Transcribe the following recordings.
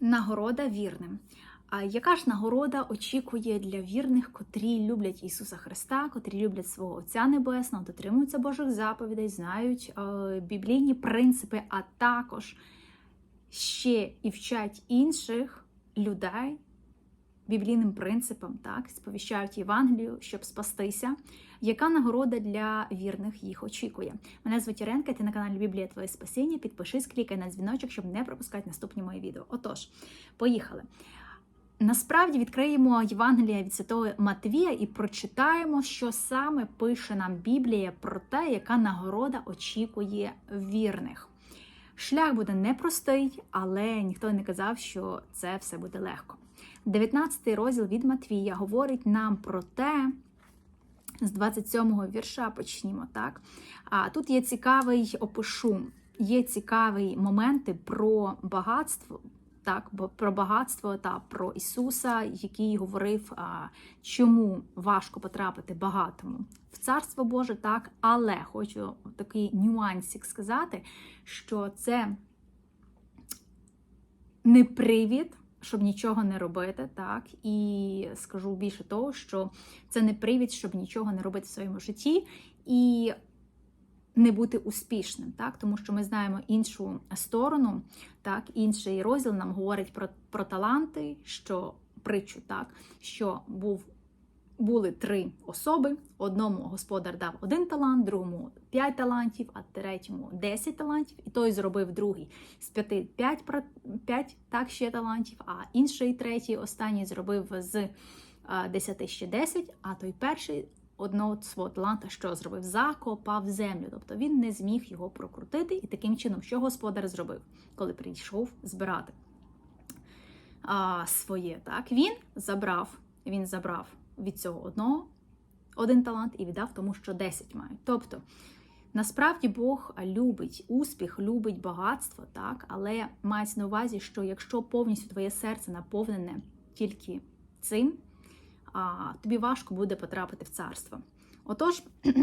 Нагорода вірним. А яка ж нагорода очікує для вірних, котрі люблять Ісуса Христа, котрі люблять свого Отця Небесного, дотримуються Божих заповідей, знають е, біблійні принципи, а також ще і вчать інших людей біблійним принципам, так, сповіщають Євангелію, щоб спастися. Яка нагорода для вірних їх очікує? Мене звуть Іренка, ти на каналі Біблія Твоє Спасіння. Підпишись, клікай на дзвіночок, щоб не пропускати наступні мої відео. Отож, поїхали. Насправді відкриємо Євангелія від Святого Матвія і прочитаємо, що саме пише нам Біблія про те, яка нагорода очікує вірних. Шлях буде непростий, але ніхто не казав, що це все буде легко. 19 розділ від Матвія говорить нам про те, з 27-го вірша почнімо, так? А тут є цікавий опишу, є цікаві моменти про багатство, так, про багатство та про Ісуса, який говорив, чому важко потрапити багатому в Царство Боже, так, але хочу такий нюансик сказати, що це не привід. Щоб нічого не робити, так? І скажу більше того, що це не привід, щоб нічого не робити в своєму житті і не бути успішним, так? Тому що ми знаємо іншу сторону, так? Інший розділ нам говорить про про таланти, що притчу, так? Що був. Були три особи. Одному господар дав один талант, другому п'ять талантів, а третьому 10 талантів. І той зробив другий з п'яти п'ять, п'ять так ще талантів, а інший третій, останній зробив з десяти ще 10, а той перший одного свого таланта, що зробив, закопав землю. Тобто він не зміг його прокрутити. І таким чином, що господар зробив, коли прийшов збирати а, своє. Так, Він забрав, він забрав від цього одного один талант і віддав тому, що 10 мають. Тобто, насправді Бог любить успіх, любить багатство, так, але мається на увазі, що якщо повністю твоє серце наповнене тільки цим, а, тобі важко буде потрапити в царство. Отож,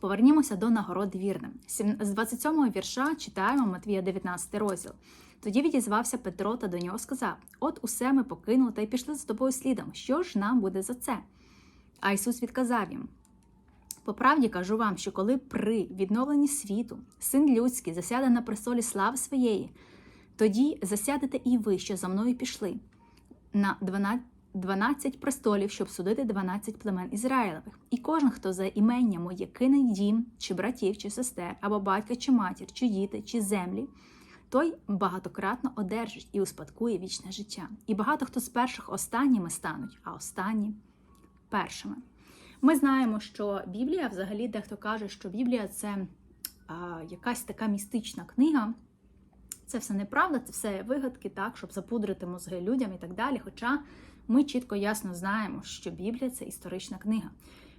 повернімося до нагород вірним. З 27 го вірша читаємо Матвія 19 розділ. Тоді відізвався Петро та до нього сказав: От усе ми покинули та й пішли за тобою слідом. Що ж нам буде за це? А Ісус відказав їм: По правді кажу вам, що коли при відновленні світу син людський засяде на престолі слави своєї, тоді засядете і ви, що за мною пішли, на 12 12 престолів, щоб судити 12 племен Ізраїлевих. І кожен, хто за імення моє кине дім, чи братів, чи сестер, або батька, чи матір, чи діти, чи землі, той багатократно одержить і успадкує вічне життя. І багато хто з перших останніми стануть, а останні першими. Ми знаємо, що Біблія, взагалі, дехто каже, що Біблія це а, якась така містична книга. Це все неправда, це все вигадки, так, щоб запудрити мозги людям і так далі. Хоча ми чітко ясно знаємо, що Біблія це історична книга.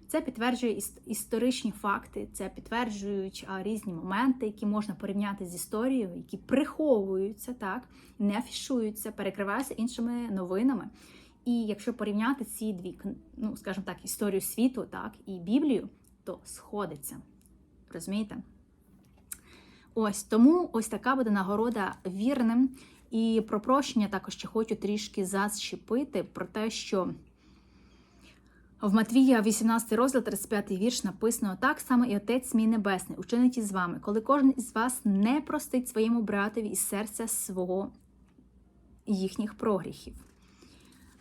Це підтверджує історичні факти, це підтверджують різні моменти, які можна порівняти з історією, які приховуються, так, не афішуються, перекриваються іншими новинами. І якщо порівняти ці дві, ну скажімо так, історію світу, так, і Біблію, то сходиться. Розумієте? Ось тому ось така буде нагорода вірним. І про прощення також ще хочу трішки зачепити про те, що в Матвія, 18 розділ, 35 вірш, написано так само і Отець мій Небесний учинить із вами, коли кожен із вас не простить своєму братові із серця свого їхніх прогріхів.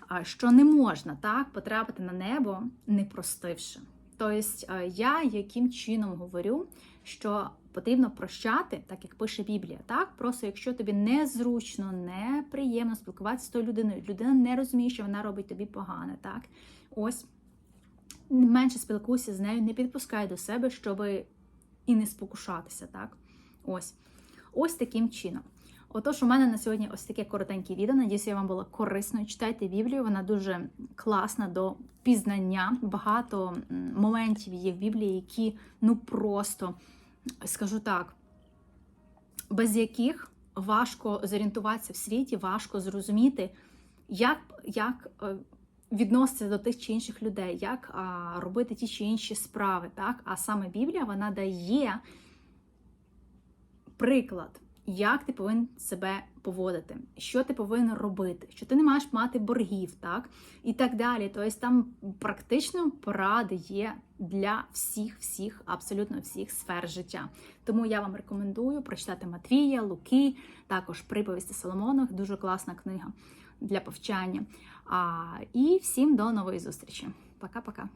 А що не можна так потрапити на небо, не простивши. Тобто, я яким чином говорю, що потрібно прощати, так як пише Біблія. Так, просто якщо тобі незручно, неприємно спілкуватися з тою людиною, людина не розуміє, що вона робить тобі погане. Так, ось менше спілкуйся з нею, не підпускай до себе, щоб і не спокушатися. Так, ось. Ось таким чином. Отож, у мене на сьогодні ось таке коротеньке відео. Надіюся, я вам було корисно. Читайте Біблію, вона дуже класна до пізнання. Багато моментів є в Біблії, які ну просто скажу так, без яких важко зорієнтуватися в світі, важко зрозуміти, як як е, відноситися до тих чи інших людей, як а, робити ті чи інші справи. Так? А саме Біблія вона дає приклад як ти повинен себе поводити, що ти повинен робити, що ти не маєш мати боргів, так і так далі. Тобто там практично поради є для всіх, всіх, абсолютно всіх сфер життя. Тому я вам рекомендую прочитати Матвія, Луки, також приповісти Соломонових, дуже класна книга для повчання. А, І всім до нової зустрічі. Пока-пока.